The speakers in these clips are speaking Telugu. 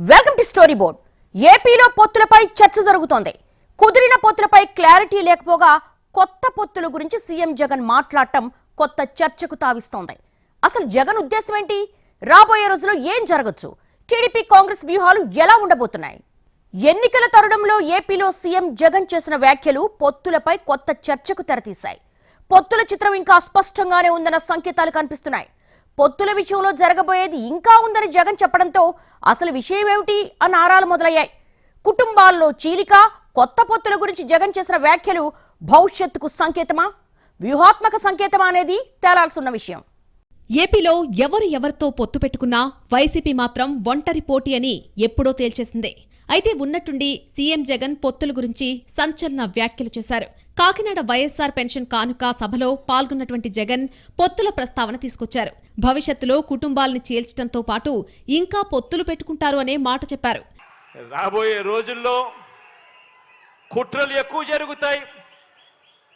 Welcome to story board. ఏపీలో పొత్తులపై చర్చ జరుగుతోంది. కుదిరిన పొత్తులపై క్లారిటీ లేకపోగా కొత్త పొత్తుల గురించి సీఎం జగన్ మాట్లాడటం కొత్త చర్చకు తావిస్తోంది. అసలు జగన్ ఉద్దేశం ఏంటి? రాబోయే రోజుల్లో ఏం జరగచ్చు? టీడీపీ కాంగ్రెస్ వ్యూహాలు ఎలా ఉండబోతున్నాయి? ఎన్నికల తరుణంలో ఏపీలో సీఎం జగన్ చేసిన వ్యాఖ్యలు పొత్తులపై కొత్త చర్చకు తెరతీశాయి. పొత్తుల చిత్రం ఇంకా స్పష్టంగానే ఉందన్న సంకేతాలు కనిపిస్తున్నాయి. పొత్తుల విషయంలో జరగబోయేది ఇంకా ఉందని జగన్ చెప్పడంతో అసలు విషయం ఏమిటి అన్న ఆరాలు మొదలయ్యాయి. కుటుంబాల్లో చీలిక కొత్త పొత్తుల గురించి జగన్ చేసిన వ్యాఖ్యలు భవిష్యత్తుకు సంకేతమా? వ్యూహాత్మక సంకేతమా అనేది తేలాల్సిన విషయం. ఏపీలో ఎవరు ఎవరితో పొత్తు పెట్టుకున్నా వైసీపీ మాత్రం ఒంటరి పోటీ అని ఎప్పుడో తేల్చేసిందే. అయితే ఉన్నట్టుండి సీఎం జగన్ పొత్తుల గురించి సంచలన వ్యాఖ్యలు చేశారు. కాకినాడ వైఎస్సార్ పెన్షన్ కానుక సభలో పాల్గొన్నటువంటి జగన్ పొత్తుల ప్రస్తావన తీసుకొచ్చారు. భవిష్యత్తులో కుటుంబాల్ని చేల్చడంతో పాటు ఇంకా పొత్తులు పెట్టుకుంటారు అనే మాట చెప్పారు. రాబోయే రోజుల్లో కుట్రలు ఎక్కువ జరుగుతాయి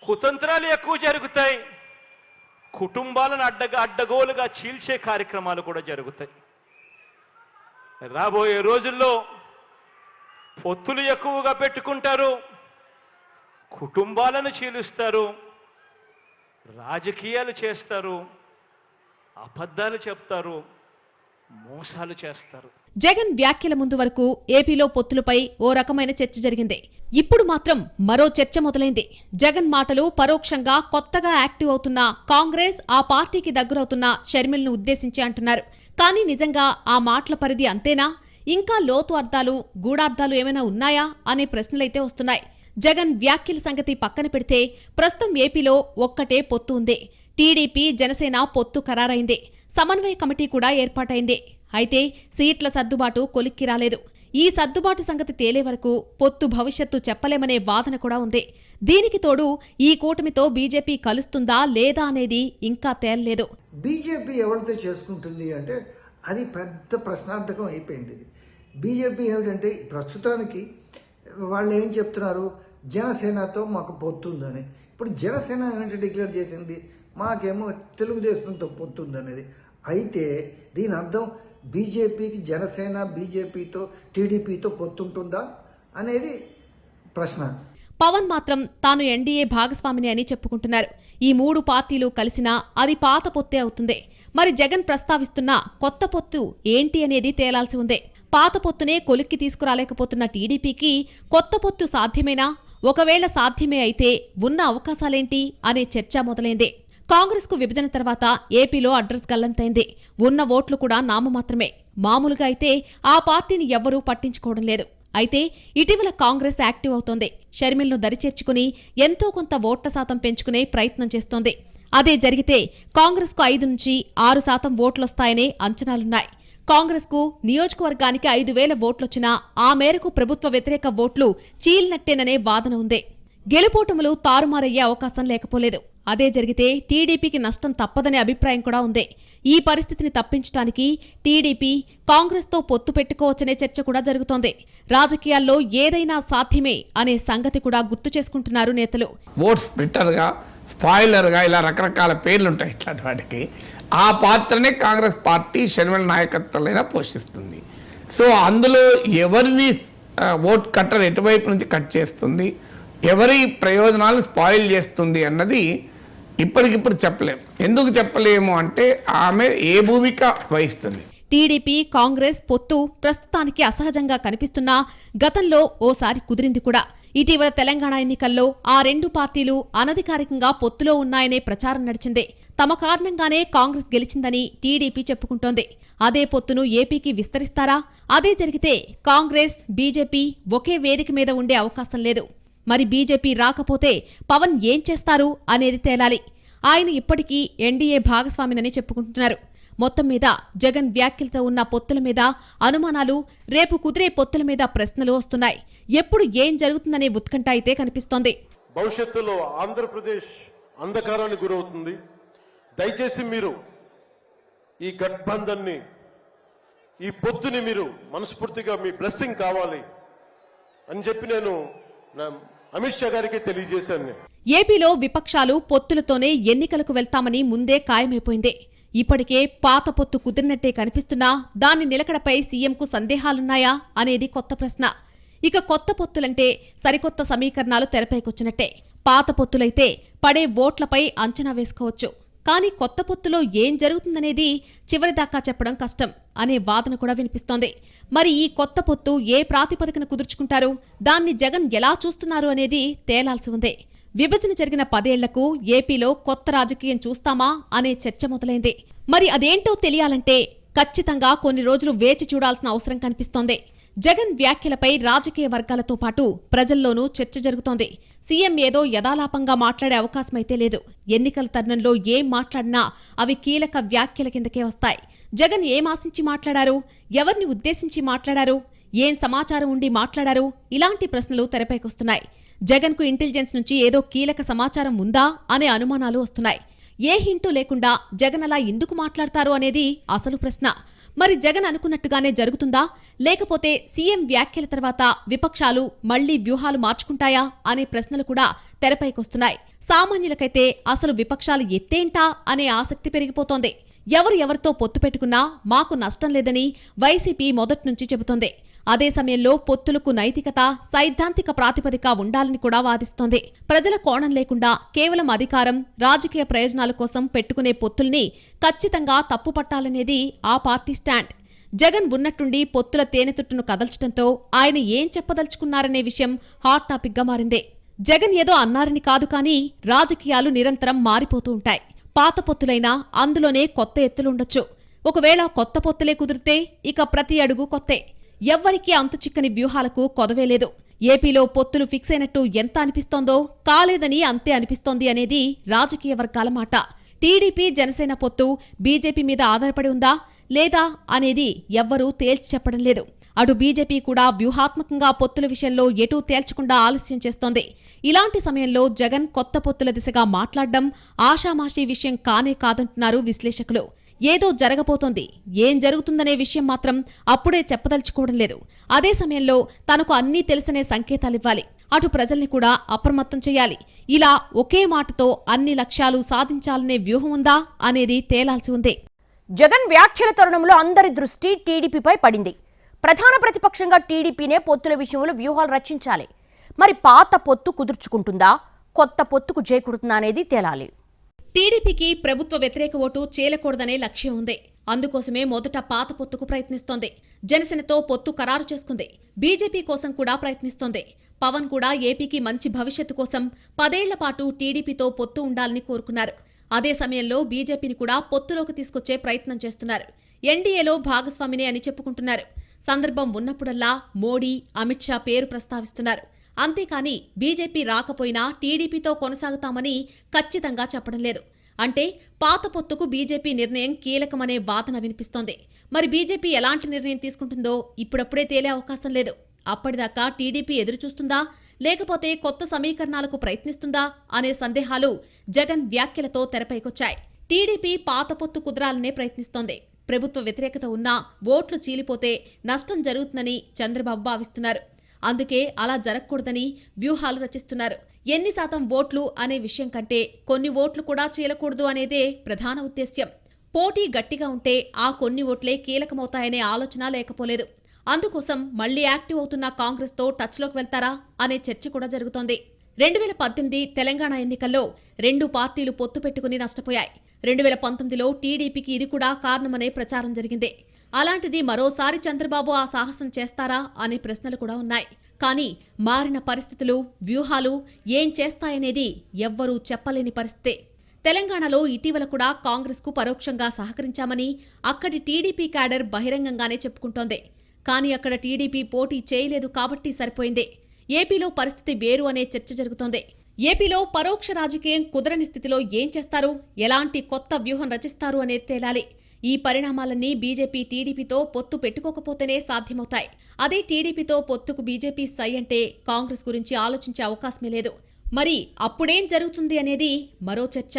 కుతంత్రాలు ఎక్కువ జరుగుతాయి కుటుంబాలను అడ్డగా అడ్డగోలుగా చీల్చే కార్యక్రమాలు కూడా జరుగుతాయి. రాబోయే రోజుల్లో పొత్తులు ఎక్కువగా పెట్టుకుంటారు కుటుంబాలను చీలుస్తారు రాజకీయాలు చేస్తారు అబద్ధాలు చెప్తారు మోసాలు చేస్తారు. జగన్ వ్యాఖ్యల ముందు వరకు ఏపీలో పొత్తులపై ఓ రకమైన చర్చ జరిగింది. ఇప్పుడు మాత్రం మరో చర్చ మొదలైంది. జగన్ మాటలు పరోక్షంగా కొత్తగా యాక్టివ్ అవుతున్న కాంగ్రెస్ ఆ పార్టీకి దగ్గరవుతున్న షర్మిల్ను ఉద్దేశించి అంటున్నారు. కానీ నిజంగా ఆ మాటల పరిధి అంతేనా? ఇంకా లోతు అర్థాలు గూఢార్థాలు ఏమైనా ఉన్నాయా? అనే ప్రశ్నలైతే వస్తున్నాయి. జగన్ వ్యాఖ్యల సంగతి పక్కన పెడితే ప్రస్తుతం ఏపీలో ఒక్కటే పొత్తు ఉంది. టీడీపీ జనసేన పొత్తు ఖరారైంది. సమన్వయ కమిటీ కూడా ఏర్పాటైంది. అయితే సీట్ల సర్దుబాటు కొలిక్కి రాలేదు. ఈ సర్దుబాటు సంగతి తేలే వరకు పొత్తు భవిష్యత్తు చెప్పలేమనే వాదన కూడా ఉంది. దీనికి తోడు ఈ కూటమితో బీజేపీ కలుస్తుందా లేదా అనేది ఇంకా తేలలేదు. బీజేపీ ఎవరితో చేసుకుంటుంది అంటే అది పెద్ద ప్రశ్నార్థకం అయిపోయింది. బీజేపీ ఏమిటంటే ప్రస్తుతానికి వాళ్ళు ఏం చెప్తున్నారు? జనసేనతో మాకు పొత్తుందని ఇప్పుడు జనసేన ఏంటంటే డిక్లేర్ చేసింది మాకేమో తెలుగుదేశంతో పొత్తుందనేది. అయితే దీని అర్థం బీజేపీకి జనసేన బీజేపీతో టీడీపీతో పొత్తుంటుందా అనేది ప్రశ్న. పవన్ మాత్రం తాను ఎన్డీఏ భాగస్వామిని అని చెప్పుకుంటున్నారు. ఈ మూడు పార్టీలు కలిసినా అది పాత పొత్తే అవుతుంది. మరి జగన్ ప్రస్తావిస్తున్న కొత్త పొత్తు ఏంటి అనేది తేలాల్సి ఉంది. పాత పొత్తునే కొలిక్కి తీసుకురాలేకపోతున్న టీడీపీకి కొత్త పొత్తు సాధ్యమేనా? ఒకవేళ సాధ్యమే అయితే ఉన్న అవకాశాలేంటి అనే చర్చ మొదలైంది. కాంగ్రెస్కు విభజన తర్వాత ఏపీలో అడ్రస్ గల్లంతైంది. ఉన్న ఓట్లు కూడా నామమాత్రమే మామూలుగా అయితే ఆ పార్టీని ఎవ్వరూ పట్టించుకోవడం లేదు. అయితే ఇటీవల కాంగ్రెస్ యాక్టివ్ అవుతోంది. షర్మిల్ను దరిచేర్చుకుని ఎంతో కొంత ఓట్ల శాతం పెంచుకునే ప్రయత్నం చేస్తోంది. అదే జరిగితే కాంగ్రెస్కు ఐదు నుంచి ఆరు శాతం ఓట్లొస్తాయనే అంచనాలున్నాయి. కాంగ్రెస్కు నియోజకవర్గానికి ఐదు వేల ఓట్లొచ్చినా ఆ మేరకు ప్రభుత్వ వ్యతిరేక ఓట్లు చీలినట్టేననే వాదన ఉంది. గెలుపోటములు తారుమారయ్యే అవకాశం లేకపోలేదు. అదే జరిగితే టీడీపీకి నష్టం తప్పదనే అభిప్రాయం కూడా ఉంది. ఈ పరిస్థితిని తప్పించడానికి టీడీపీ కాంగ్రెస్తో పొత్తు పెట్టుకోవచ్చనే చర్చ కూడా జరుగుతోంది. రాజకీయాల్లో ఏదైనా సాధ్యమే అనే సంగతి కూడా గుర్తు చేసుకుంటున్నారు నేతలు. ఓట్ స్ప్లిట్టర్గా స్పాయిలర్గా ఇలా రకరకాల పేర్లు ఉంటాయి ఇట్లాంటి వాటికి. ఆ పాత్రనే కాంగ్రెస్ పార్టీ షర్మిల నాయకత్వంలో పోషిస్తుంది. సో అందులో ఎవరిని ఓట్ కట్టర్ ఎటువైపు నుంచి కట్ చేస్తుంది ఎవరి ప్రయోజనాలు స్పాయిల్ చేస్తుంది అన్నది ఇప్పటికిప్పుడు చెప్పలేము ఎందుకు చెప్పలేము అంటే ఆమె ఏ భూమిక వహిస్తుంది. టీడీపీ కాంగ్రెస్ పొత్తు ప్రస్తుతానికి అసహజంగా కనిపిస్తున్నా గతంలో ఓసారి కుదిరింది కూడా. ఇటీవల తెలంగాణ ఎన్నికల్లో ఆ రెండు పార్టీలు అనధికారికంగా పొత్తులో ఉన్నాయనే ప్రచారం నడిచిందే. తమ కారణంగానే కాంగ్రెస్ గెలిచిందని టీడీపీ చెప్పుకుంటోంది. అదే పొత్తును ఏపీకి విస్తరిస్తారా? అదే జరిగితే కాంగ్రెస్ బీజేపీ ఒకే వేదిక మీద ఉండే అవకాశం లేదు. మరి బీజేపీ రాకపోతే పవన్ ఏం చేస్తారు అనేది తేలాలి. ఆయన ఇప్పటికీ ఎన్డీఏ భాగస్వామినని చెప్పుకుంటున్నారు. మొత్తం మీద జగన్ వ్యాఖ్యలతో ఉన్న పొత్తుల మీద అనుమానాలు రేపు కుదిరే పొత్తుల మీద ప్రశ్నలు వస్తున్నాయి. ఎప్పుడు ఏం జరుగుతుందనే ఉత్కంఠ అయితే కనిపిస్తోంది. భవిష్యత్తులో ఆంధ్రప్రదేశ్ అంధకారానికి గురవుతుంది. దయచేసి మీరు ఈ గఠబంధన్ని ఈ పొత్తుని మీరు మనస్ఫూర్తిగా మీ బ్లెస్సింగ్ కావాలి అని చెప్పి నేను అమిత్ షా గారికి తెలియజేశాను ఏపీలో విపక్షాలు పొత్తులతోనే ఎన్నికలకు వెళ్తామని ముందే ఖాయమైపోయింది. ఇప్పటికే పాత పొత్తు కుదిరినట్టే కనిపిస్తున్నా దాని నిలకడపై సీఎంకు సందేహాలున్నాయా అనేది కొత్త ప్రశ్న. ఇక కొత్త పొత్తులంటే సరికొత్త సమీకరణాలు తెరపైకొచ్చినట్టే. పాత పొత్తులైతే పడే ఓట్లపై అంచనా వేసుకోవచ్చు. కానీ కొత్త పొత్తులో ఏం జరుగుతుందనేది చివరిదాకా చెప్పడం కష్టం అనే వాదన కూడా వినిపిస్తోంది. మరి ఈ కొత్త పొత్తు ఏ ప్రాతిపదికన కుదుర్చుకుంటారు? దాన్ని జగన్ ఎలా చూస్తున్నారు అనేది తేలాల్సి ఉంది. విభజన జరిగిన పదేళ్ళకు ఏపీలో కొత్త రాజకీయం చూస్తామా అనే చర్చ మొదలైంది. మరి అదేంటో తెలియాలంటే ఖచ్చితంగా కొన్ని రోజులు వేచి చూడాల్సిన అవసరం కనిపిస్తోంది. జగన్ వ్యాఖ్యలపై రాజకీయ వర్గాలతో పాటు ప్రజల్లోనూ చర్చ జరుగుతోంది. సీఎం ఏదో యథాలాపంగా మాట్లాడే అవకాశమైతే లేదు. ఎన్నికల తరుణంలో ఏం మాట్లాడినా అవి కీలక వ్యాఖ్యల కిందకే వస్తాయి. జగన్ ఏం ఆశించి మాట్లాడారు? ఎవరిని ఉద్దేశించి మాట్లాడారు? ఏం సమాచారం ఉండి మాట్లాడారు? ఇలాంటి ప్రశ్నలు తెరపైకొస్తున్నాయి. జగన్కు ఇంటెలిజెన్స్ నుంచి ఏదో కీలక సమాచారం ఉందా అనే అనుమానాలు వస్తున్నాయి. ఏ హింటూ లేకుండా జగన్ అలా ఎందుకు మాట్లాడతారు అనేది అసలు ప్రశ్న. మరి జగన్ అనుకున్నట్టుగానే జరుగుతుందా? లేకపోతే సీఎం వ్యాఖ్యల తర్వాత విపక్షాలు మళ్ళీ వ్యూహాలు మార్చుకుంటాయా? అనే ప్రశ్నలు కూడా తెరపైకొస్తున్నాయి. సామాన్యులకైతే అసలు విపక్షాలు ఎత్తేంటా? అనే ఆసక్తి పెరిగిపోతోంది. ఎవరు ఎవరితో పొత్తు పెట్టుకున్నా మాకు నష్టం లేదని వైసీపీ మొదట్నుంచి చెబుతోంది. అదే సమయంలో పొత్తులకు నైతికత సైద్ధాంతిక ప్రాతిపదిక ఉండాలని కూడా వాదిస్తోంది. ప్రజల కోణం లేకుండా కేవలం అధికారం రాజకీయ ప్రయోజనాల కోసం పెట్టుకునే పొత్తుల్ని ఖచ్చితంగా తప్పుపట్టాలనేది ఆ పార్టీ స్టాండ్. జగన్ ఉన్నట్టుండి పొత్తుల తేనెతుట్టును కదల్చడంతో ఆయన ఏం చెప్పదలుచుకున్నారనే విషయం హాట్ టాపిక్గా మారింది. జగన్ ఏదో అన్నారని కాదు కానీ రాజకీయాలు నిరంతరం మారిపోతూ ఉంటాయి. పాత పొత్తులైనా అందులోనే కొత్త ఎత్తులుండొచ్చు ఒకవేళ కొత్త పొత్తులే కుదిరితే ఇక ప్రతి అడుగు కొత్తే. ఎవ్వరికీ అంతు చిక్కని వ్యూహాలకు కొదవేలేదు. ఏపీలో పొత్తులు ఫిక్స్ అయినట్టు ఎంత అనిపిస్తోందో కాలేదని అంతే అనిపిస్తోంది అనేది రాజకీయ వర్గాల మాట. టీడీపీ జనసేన పొత్తు బీజేపీ మీద ఆధారపడి ఉందా లేదా అనేది ఎవ్వరూ తేల్చి చెప్పడం లేదు. అటు బీజేపీ కూడా వ్యూహాత్మకంగా పొత్తుల విషయంలో ఎటూ తేల్చకుండా ఆలస్యం చేస్తోంది. ఇలాంటి సమయంలో జగన్ కొత్త పొత్తుల దిశగా మాట్లాడడం ఆషామాషీ విషయం కానే కాదంటున్నారు విశ్లేషకులు. ఏదో జరగబోతోంది. ఏం జరుగుతుందనే విషయం మాత్రం అప్పుడే చెప్పదలుచుకోవడం లేదు. అదే సమయంలో తనకు అన్నీ తెలిసనే సంకేతాలివ్వాలి. అటు ప్రజల్ని కూడా అప్రమత్తం చేయాలి. ఇలా ఒకే మాటతో అన్ని లక్ష్యాలు సాధించాలనే వ్యూహం ఉందా అనేది తేలాల్సి ఉంది. జగన్ వ్యాఖ్యల తరుణంలో అందరి దృష్టి టీడీపీపై పడింది. ప్రధాన ప్రతిపక్షంగా టీడీపీనే పొత్తుల విషయంలో వ్యూహాలు రచించాలి. మరి పాత పొత్తు కుదుర్చుకుంటుందా? కొత్త పొత్తుకు చేకూరుతుందా అనేది తేలాలి. టీడీపీకి ప్రభుత్వ వ్యతిరేక ఓటు చేయకూడదనే లక్ష్యం ఉంది. అందుకోసమే మొదట పాత పొత్తుకు ప్రయత్నిస్తోంది. జనసేనతో పొత్తు ఖరారు చేసుకుంది. బీజేపీ కోసం కూడా ప్రయత్నిస్తోంది. పవన్ కూడా ఏపీకి మంచి భవిష్యత్తు కోసం పదేళ్ళ పాటు టీడీపీతో పొత్తు ఉండాలని కోరుకున్నారు. అదే సమయంలో బీజేపీని కూడా పొత్తులోకి తీసుకొచ్చే ప్రయత్నం చేస్తున్నారు. ఎన్డీఏలో భాగస్వామిని అని చెప్పుకుంటున్నారు. సందర్భం ఉన్నప్పుడల్లా మోడీ అమిత్ షా పేరు ప్రస్తావిస్తున్నారు. అంతేకాని బీజేపీ రాకపోయినా టీడీపీతో కొనసాగుతామని ఖచ్చితంగా చెప్పడం లేదు. అంటే పాత పొత్తుకు బీజేపీ నిర్ణయం కీలకమనే వాదన వినిపిస్తోంది. మరి బీజేపీ ఎలాంటి నిర్ణయం తీసుకుంటుందో ఇప్పుడప్పుడే తేలే అవకాశం లేదు. అప్పటిదాకా టీడీపీ ఎదురుచూస్తుందా? లేకపోతే కొత్త సమీకరణాలకు ప్రయత్నిస్తుందా? అనే సందేహాలు జగన్ వ్యాఖ్యలతో తెరపైకొచ్చాయి. టీడీపీ పాత పొత్తు కుదరాలనే ప్రయత్నిస్తోంది. ప్రభుత్వ వ్యతిరేకత ఉన్నా ఓట్లు చీలిపోతే నష్టం జరుగుతుందని చంద్రబాబు భావిస్తున్నారు. అందుకే అలా జరగకూడదని వ్యూహాలు రచిస్తున్నారు. ఎన్ని శాతం ఓట్లు అనే విషయం కంటే కొన్ని ఓట్లు కూడా చీలకూడదు అనేదే ప్రధాన ఉద్దేశ్యం. పోటీ గట్టిగా ఉంటే ఆ కొన్ని ఓట్లే కీలకమవుతాయనే ఆలోచన లేకపోలేదు. అందుకోసం మళ్ళీ యాక్టివ్ అవుతున్న కాంగ్రెస్తో టచ్లోకి వెళ్తారా అనే చర్చ కూడా జరుగుతోంది. రెండు వేల పద్దెనిమిది తెలంగాణ ఎన్నికల్లో రెండు పార్టీలు పొత్తు పెట్టుకుని నష్టపోయాయి. రెండు వేల పంతొమ్మిదిలో టీడీపీకి ఇది కూడా కారణమనే ప్రచారం జరిగింది. అలాంటిది మరోసారి చంద్రబాబు ఆ సాహసం చేస్తారా అనే ప్రశ్నలు కూడా ఉన్నాయి. కానీ మారిన పరిస్థితులు వ్యూహాలు ఏం చేస్తాయనేది ఎవ్వరూ చెప్పలేని పరిస్థితే. తెలంగాణలో ఇటీవల కూడా కాంగ్రెస్కు పరోక్షంగా సహకరించామని అక్కడి టీడీపీ క్యాడర్ బహిరంగంగానే చెప్పుకుంటోంది. కానీ అక్కడ టీడీపీ పోటీ చేయలేదు కాబట్టి సరిపోయింది. ఏపీలో పరిస్థితి వేరు అనే చర్చ జరుగుతోంది. ఏపీలో పరోక్ష రాజకీయం కుదరని స్థితిలో ఏం చేస్తారు? ఎలాంటి కొత్త వ్యూహం రచిస్తారు అనేది తేలాలి. ఈ పరిణామాలన్నీ బీజేపీ టీడీపీతో పొత్తు పెట్టుకోకపోతేనే సాధ్యమవుతాయి. అదే టీడీపీతో పొత్తుకు బీజేపీ సై అంటే కాంగ్రెస్ గురించి ఆలోచించే అవకాశమే లేదు. మరి అప్పుడేం జరుగుతుంది అనేది మరో చర్చ.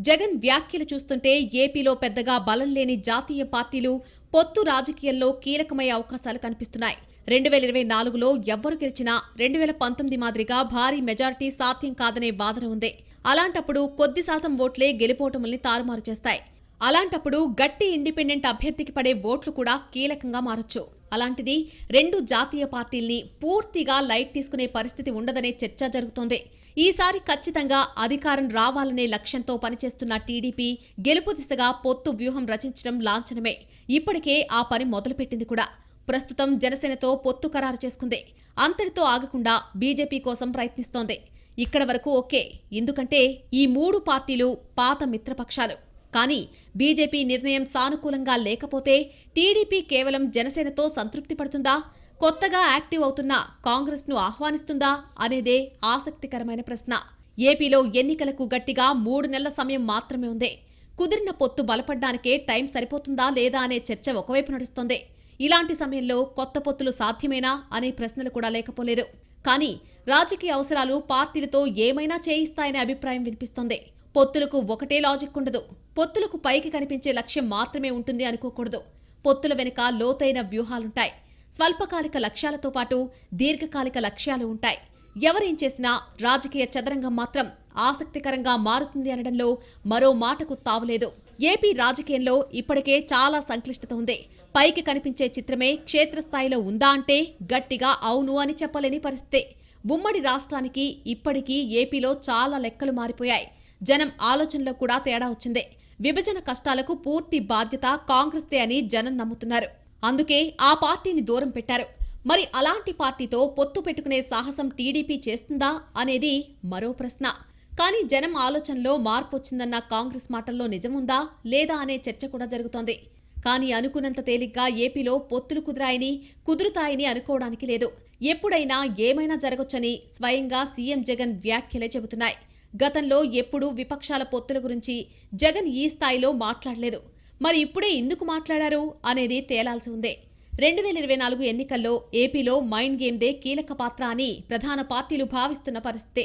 జగన్ వ్యాఖ్యలు చూస్తుంటే ఏపీలో పెద్దగా బలం లేని జాతీయ పార్టీలు పొత్తు రాజకీయాల్లో కీలకమయ్యే అవకాశాలు కనిపిస్తున్నాయి. రెండు వేల ఇరవై నాలుగులో ఎవ్వరు గెలిచినా రెండు వేల పంతొమ్మిది మాదిరిగా భారీ మెజారిటీ సాధ్యం కాదనే వాదన ఉంది. అలాంటప్పుడు కొద్ది శాతం ఓట్లే గెలిపోవటముల్ని తారుమారు చేస్తాయి. అలాంటప్పుడు గట్టి ఇండిపెండెంట్ అభ్యర్థికి పడే ఓట్లు కూడా కీలకంగా మారొచ్చు. అలాంటిది రెండు జాతీయ పార్టీల్ని పూర్తిగా లైట్ తీసుకునే పరిస్థితి ఉండదనే చర్చ జరుగుతోంది. ఈసారి ఖచ్చితంగా అధికారం రావాలనే లక్ష్యంతో పనిచేస్తున్న టీడీపీ గెలుపు దిశగా పొత్తు వ్యూహం రచించడం లాంఛనమే. ఇప్పటికే ఆ పని మొదలుపెట్టింది కూడా. ప్రస్తుతం జనసేనతో పొత్తు ఖరారు చేసుకుంది. అంతటితో ఆగకుండా బీజేపీ కోసం ప్రయత్నిస్తోంది. ఇక్కడ వరకు ఓకే. ఎందుకంటే ఈ మూడు పార్టీలు పాత మిత్రపక్షాలు. కానీ బీజేపీ నిర్ణయం సానుకూలంగా లేకపోతే టీడీపీ కేవలం జనసేనతో సంతృప్తి పడుతుందా? కొత్తగా యాక్టివ్ అవుతున్న కాంగ్రెస్ను ఆహ్వానిస్తుందా? అనేదే ఆసక్తికరమైన ప్రశ్న. ఏపీలో ఎన్నికలకు గట్టిగా మూడు నెలల సమయం మాత్రమే ఉంది. కుదిరిన పొత్తు బలపడ్డానికే టైం సరిపోతుందా లేదా అనే చర్చ ఒకవైపు నడుస్తోంది. ఇలాంటి సమయంలో కొత్త పొత్తులు సాధ్యమేనా అనే ప్రశ్నలు కూడా లేకపోలేదు. కానీ రాజకీయ అవసరాలు పార్టీలతో ఏమైనా చేయిస్తాయనే అభిప్రాయం వినిపిస్తోంది. పొత్తులకు ఒకటే లాజిక్ ఉండదు. పొత్తులకు పైకి కనిపించే లక్ష్యం మాత్రమే ఉంటుంది అనుకోకూడదు. పొత్తుల వెనుక లోతైన వ్యూహాలుంటాయి. స్వల్పకాలిక లక్ష్యాలతో పాటు దీర్ఘకాలిక లక్ష్యాలు ఉంటాయి. ఎవరేం చేసినా రాజకీయ చదరంగం మాత్రం ఆసక్తికరంగా మారుతుంది అనడంలో మరో మాటకు తావులేదు. ఏపీ రాజకీయంలో ఇప్పటికే చాలా సంక్లిష్టత ఉంది. పైకి కనిపించే చిత్రమే క్షేత్రస్థాయిలో ఉందా అంటే గట్టిగా అవును అని చెప్పలేని పరిస్థితి. ఉమ్మడి రాష్ట్రానికి ఇప్పటికీ ఏపీలో చాలా లెక్కలు మారిపోయాయి. జనం ఆలోచనలో కూడా తేడా వచ్చింది. విభజన కష్టాలకు పూర్తి బాధ్యత కాంగ్రెస్దే అని జనం నమ్ముతున్నారు. అందుకే ఆ పార్టీని దూరం పెట్టారు. మరి అలాంటి పార్టీతో పొత్తు పెట్టుకునే సాహసం టీడీపీ చేస్తుందా అనేది మరో ప్రశ్న. కానీ జనం ఆలోచనలో మార్పు వచ్చిందన్న కాంగ్రెస్ మాటల్లో నిజముందా లేదా అనే చర్చ కూడా జరుగుతోంది. కానీ అనుకున్నంత తేలిగ్గా ఏపీలో పొత్తులు కుదిరాయని కుదురుతాయని అనుకోవడానికి లేదు. ఎప్పుడైనా ఏమైనా జరగొచ్చని స్వయంగా సీఎం జగన్ వ్యాఖ్యలే చెబుతున్నాయి. గతంలో ఎప్పుడూ విపక్షాల పొత్తుల గురించి జగన్ ఈ స్థాయిలో మాట్లాడలేదు. మరి ఇప్పుడే ఎందుకు మాట్లాడారు అనేది తేలాల్సి ఉంది. రెండు వేల ఇరవై నాలుగు ఎన్నికల్లో ఏపీలో మైండ్ గేమ్దే కీలక పాత్ర అని ప్రధాన పార్టీలు భావిస్తున్న పరిస్థితే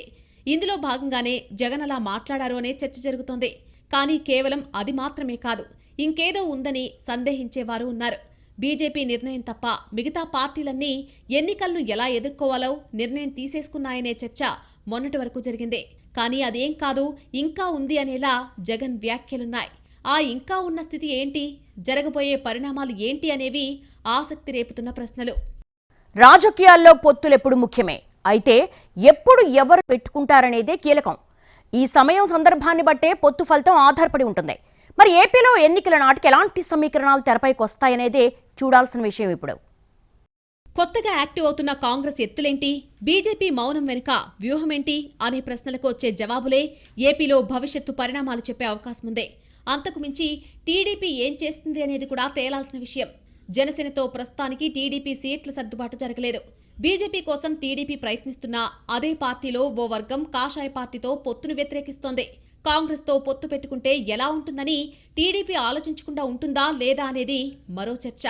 ఇందులో భాగంగానే జగన్ అలా మాట్లాడారు అనే చర్చ జరుగుతోంది. కానీ కేవలం అది మాత్రమే కాదు ఇంకేదో ఉందని సందేహించేవారు ఉన్నారు. బీజేపీ నిర్ణయం తప్ప మిగతా పార్టీలన్నీ ఎన్నికలను ఎలా ఎదుర్కోవాలో నిర్ణయం తీసేసుకున్నాయనే చర్చ మొన్నటి వరకు జరిగింది. కానీ అదేం కాదు ఇంకా ఉంది అనేలా జగన్ వ్యాఖ్యలున్నాయి. ఆ ఇంకా ఉన్న స్థితి ఏంటి? జరగబోయే పరిణామాలు ఏంటి అనేవి ఆసక్తి రేపుతున్న ప్రశ్నలు. రాజకీయాల్లో పొత్తులెప్పుడు ముఖ్యమే. అయితే ఎప్పుడు ఎవరు పెట్టుకుంటారనేదే కీలకం. ఈ సమయం సందర్భాన్ని బట్టే పొత్తు ఫలితం ఆధారపడి ఉంటుంది. మరి ఏపీలో ఎన్నికల నాటికి ఎలాంటి సమీకరణాలు తెరపైకి వస్తాయనేదే చూడాల్సిన విషయం ఇప్పుడు. కొత్తగా యాక్టివ్ అవుతున్న కాంగ్రెస్ ఎత్తులేంటి? బీజేపీ మౌనం వెనుక వ్యూహమేంటి? అనే ప్రశ్నలకు వచ్చే జవాబులే ఏపీలో భవిష్యత్తు పరిణామాలు చెప్పే అవకాశం ఉంది అంతకుమించి టీడీపీ ఏం చేస్తుంది అనేది కూడా తేలాల్సిన విషయం. జనసేనతో ప్రస్తుతానికి టీడీపీ సీట్ల సర్దుబాటు జరగలేదు. బీజేపీ కోసం టీడీపీ ప్రయత్నిస్తున్నా అదే పార్టీలో ఓ వర్గం కాషాయ పార్టీతో పొత్తును వ్యతిరేకిస్తోంది. కాంగ్రెస్తో పొత్తు పెట్టుకుంటే ఎలా ఉంటుందని టీడీపీ ఆలోచించకుండా ఉంటుందా లేదా అనేది మరో చర్చ.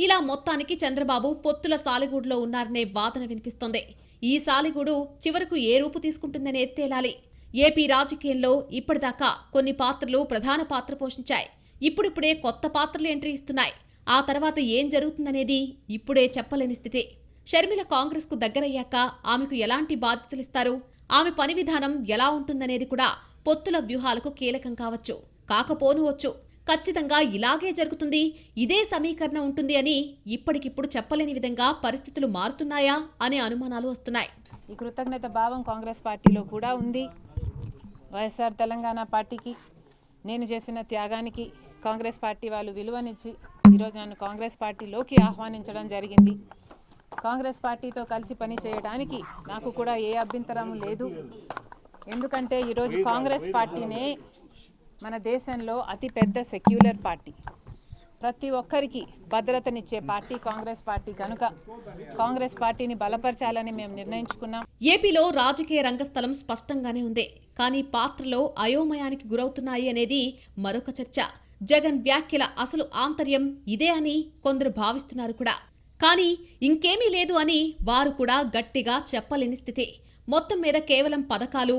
ఇలా మొత్తానికి చంద్రబాబు పొత్తుల సాలిగూడులో ఉన్నారనే వాదన వినిపిస్తోంది. ఈ సాలిగూడు చివరకు ఏ రూపు తీసుకుంటుందనే తేలాలి. ఏపీ రాజకీయంలో ఇప్పటిదాకా కొన్ని పాత్రలు ప్రధాన పాత్ర పోషించాయి. ఇప్పుడిప్పుడే కొత్త పాత్రలు ఎంట్రీ ఇస్తున్నాయి. ఆ తర్వాత ఏం జరుగుతుందనేది ఇప్పుడే చెప్పలేని స్థితి. షర్మిల కాంగ్రెస్కు దగ్గరయ్యాక ఆమెకు ఎలాంటి బాధ్యతలిస్తారు? ఆమె పని విధానం ఎలా ఉంటుందనేది కూడా పొత్తుల వ్యూహాలకు కీలకం కావచ్చు. కాకపోనువచ్చు ఖచ్చితంగా ఇలాగే జరుగుతుంది. ఇదే సమీకరణ ఉంటుంది అని ఇప్పటికిప్పుడు చెప్పలేని విధంగా పరిస్థితులు మారుతున్నాయా అనే అనుమానాలు వస్తున్నాయి. ఈ కృతజ్ఞత భావం కాంగ్రెస్ పార్టీలో కూడా ఉంది. వైఎస్ఆర్ తెలంగాణ పార్టీకి నేను చేసిన త్యాగానికి కాంగ్రెస్ పార్టీ వాళ్ళు విలువనిచ్చి ఈరోజు నన్ను కాంగ్రెస్ పార్టీలోకి ఆహ్వానించడం జరిగింది. కాంగ్రెస్ పార్టీతో కలిసి పని చేయడానికి నాకు కూడా ఏ అభ్యంతరం లేదు. ఎందుకంటే ఈరోజు కాంగ్రెస్ పార్టీనే మన దేశంలో అతిపెద్ద సెక్యులర్ పార్టీ. ప్రతి ఒక్కరికి భద్రతనిచ్చే పార్టీ కాంగ్రెస్ పార్టీ కనుక కాంగ్రెస్ పార్టీని బలపరచాలని మేము నిర్ణయించుకున్నాం. ఏపీలో రాజకీయ రంగస్థలం స్పష్టంగానే ఉంది. కానీ పాత్రలో అయోమయానికి గురవుతున్నాయి అనేది మరొక చర్చ. జగన్ వ్యాఖ్యల అసలు ఆంతర్యం ఇదే అని కొందరు భావిస్తున్నారు కూడా. కానీ ఇంకేమీ లేదు అని వారు కూడా గట్టిగా చెప్పలేని స్థితి. మొత్తం మీద కేవలం పథకాలు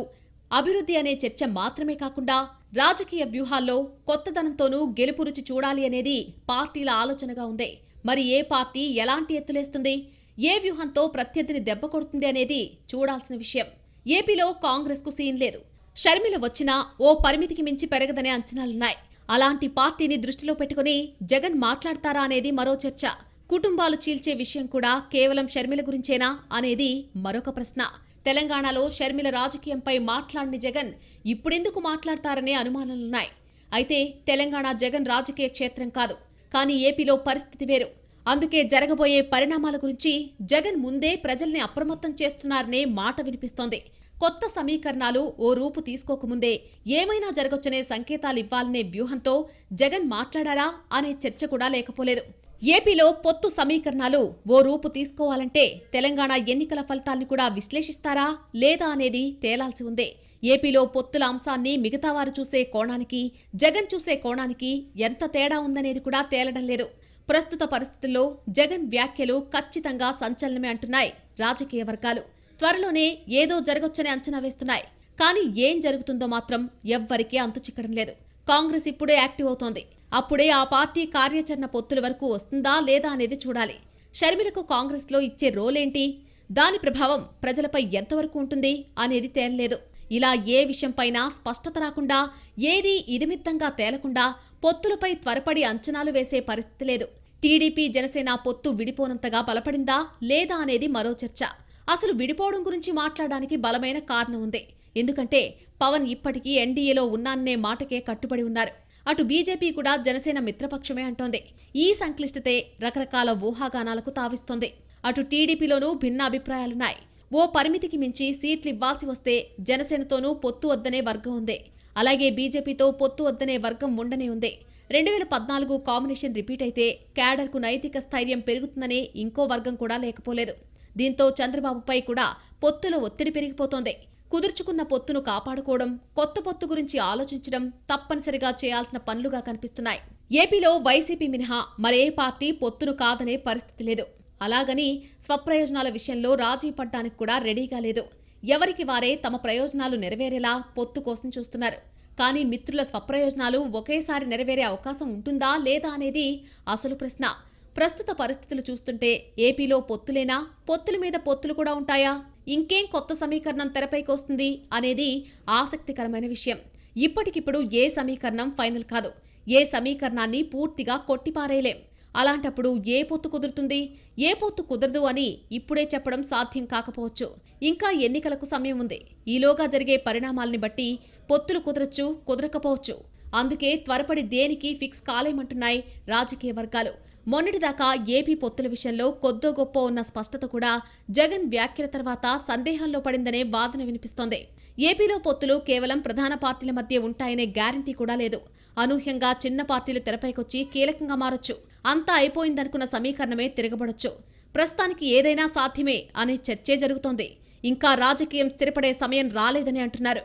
అభివృద్ధి అనే చర్చ మాత్రమే కాకుండా రాజకీయ వ్యూహాల్లో కొత్తదనంతోనూ గెలుపు రుచి చూడాలి అనేది పార్టీల ఆలోచనగా ఉంది. మరి ఏ పార్టీ ఎలాంటి ఎత్తులేస్తుంది? ఏ వ్యూహంతో ప్రత్యర్థిని దెబ్బ కొడుతుంది అనేది చూడాల్సిన విషయం. ఏపీలో కాంగ్రెస్కు సీన్ లేదు. షర్మిల వచ్చినా ఓ పరిమితికి మించి పెరగదనే అంచనాలున్నాయి. అలాంటి పార్టీని దృష్టిలో పెట్టుకుని జగన్ మాట్లాడతారా అనేది మరో చర్చ. కుటుంబాలు చీల్చే విషయం కూడా కేవలం షర్మిల గురించేనా అనేది మరొక ప్రశ్న. తెలంగాణలో షర్మిల రాజకీయంపై మాట్లాడిన జగన్ ఇప్పుడెందుకు మాట్లాడతారనే అనుమానాలున్నాయి. అయితే తెలంగాణ జగన్ రాజకీయ క్షేత్రం కాదు కానీ ఏపీలో పరిస్థితి వేరు. అందుకే జరగబోయే పరిణామాల గురించి జగన్ ముందే ప్రజల్ని అప్రమత్తం చేస్తున్నారనే మాట వినిపిస్తోంది. కొత్త సమీకరణాలు ఓ రూపు తీసుకోకముందే ఏమైనా జరగొచ్చనే సంకేతాలు ఇవ్వాలనే వ్యూహంతో జగన్ మాట్లాడారా అనే చర్చ కూడా లేకపోలేదు. ఏపీలో పొత్తు సమీకరణాలు ఓ రూపు తీసుకోవాలంటే తెలంగాణ ఎన్నికల ఫలితాల్ని కూడా విశ్లేషిస్తారా లేదా అనేది తేలాల్సి ఉంది. ఏపీలో పొత్తుల అంశాన్ని మిగతా వారు చూసే కోణానికి జగన్ చూసే కోణానికి ఎంత తేడా ఉందనేది కూడా తేలడం లేదు. ప్రస్తుత పరిస్థితుల్లో జగన్ వ్యాఖ్యలు ఖచ్చితంగా సంచలనమే అంటున్నాయి రాజకీయ వర్గాలు. త్వరలోనే ఏదో జరగొచ్చని అంచనా వేస్తున్నాయి. కానీ ఏం జరుగుతుందో మాత్రం ఎవ్వరికీ అంతు చిక్కడం లేదు. కాంగ్రెస్ ఇప్పుడే యాక్టివ్ అవుతోంది. అప్పుడే ఆ పార్టీ కార్యాచరణ పొత్తుల వరకు వస్తుందా లేదా అనేది చూడాలి. షర్మిలకు కాంగ్రెస్లో ఇచ్చే రోలేంటి? దాని ప్రభావం ప్రజలపై ఎంతవరకు ఉంటుంది అనేది తేలలేదు. ఇలా ఏ విషయంపైనా స్పష్టత రాకుండా ఏదీ ఇదిమిత్తంగా తేలకుండా పొత్తులపై త్వరపడి అంచనాలు వేసే పరిస్థితి లేదు. టీడీపీ జనసేన పొత్తు విడిపోనంతగా బలపడిందా లేదా అనేది మరో చర్చ. అసలు విడిపోవడం గురించి మాట్లాడడానికి బలమైన కారణం ఉంది. ఎందుకంటే పవన్ ఇప్పటికీ ఎన్డీఏలో ఉన్నాననే మాటకే కట్టుబడి ఉన్నారు. అటు బీజేపీ కూడా జనసేన మిత్రపక్షమే అంటోంది. ఈ సంక్లిష్టతే రకరకాల ఊహాగానాలకు తావిస్తోంది. అటు టీడీపీలోనూ భిన్నాభిప్రాయాలున్నాయి. ఓ పరిమితికి మించి సీట్లు ఇవ్వాల్సి వస్తే జనసేనతోనూ పొత్తు వద్దనే వర్గం ఉంది. అలాగే బీజేపీతో పొత్తు వద్దనే వర్గం ఉండనే ఉంది. రెండు వేల పద్నాలుగు కాంబినేషన్ రిపీట్ అయితే క్యాడర్కు నైతిక స్థైర్యం పెరుగుతుందనే ఇంకో వర్గం కూడా లేకపోలేదు. దీంతో చంద్రబాబుపై కూడా పొత్తులో ఒత్తిడి పెరిగిపోతోంది. కుదుర్చుకున్న పొత్తును కాపాడుకోవడం కొత్త పొత్తు గురించి ఆలోచించడం తప్పనిసరిగా చేయాల్సిన పనులుగా కనిపిస్తున్నాయి. ఏపీలో వైసీపీ మినహా మరే పార్టీ పొత్తును కాదనే పరిస్థితి లేదు. అలాగని స్వప్రయోజనాల విషయంలో రాజీ పడ్డానికి కూడా రెడీగా లేదు. ఎవరికి వారే తమ ప్రయోజనాలు నెరవేరేలా పొత్తు కోసం చూస్తున్నారు. కానీ మిత్రుల స్వప్రయోజనాలు ఒకేసారి నెరవేరే అవకాశం ఉంటుందా లేదా అనేది అసలు ప్రశ్న. ప్రస్తుత పరిస్థితులు చూస్తుంటే ఏపీలో పొత్తులేనా పొత్తుల మీద పొత్తులు కూడా ఉంటాయా? ఇంకేం కొత్త సమీకరణం తెరపైకి వస్తుంది అనేది ఆసక్తికరమైన విషయం. ఇప్పటికిప్పుడు ఏ సమీకరణం ఫైనల్ కాదు. ఏ సమీకరణాన్ని పూర్తిగా కొట్టిపారేయలేం. అలాంటప్పుడు ఏ పొత్తు కుదురుతుంది? ఏ పొత్తు కుదరదు అని ఇప్పుడే చెప్పడం సాధ్యం కాకపోవచ్చు. ఇంకా ఎన్నికలకు సమయం ఉంది. ఈలోగా జరిగే పరిణామాల్ని బట్టి పొత్తులు కుదరచ్చు కుదరకపోవచ్చు. అందుకే త్వరపడి దేనికి ఫిక్స్ కాలేమంటున్నాయి రాజకీయ వర్గాలు. మొన్నటిదాకా ఏపీ పొత్తుల విషయంలో కొద్దో గొప్ప ఉన్న స్పష్టత కూడా జగన్ వ్యాఖ్యల తర్వాత సందేహంలో పడిందనే వాదన వినిపిస్తోంది. ఏపీలో పొత్తులు కేవలం ప్రధాన పార్టీల మధ్య ఉంటాయనే గ్యారంటీ కూడా లేదు. అనూహ్యంగా చిన్న పార్టీలు తెరపైకొచ్చి కీలకంగా మారొచ్చు. అంతా అయిపోయిందనుకున్న సమీకరణమే తిరగబడొచ్చు. ప్రస్తుతానికి ఏదైనా సాధ్యమే అనే చర్చే జరుగుతోంది. ఇంకా రాజకీయం స్థిరపడే సమయం రాలేదని అంటున్నారు.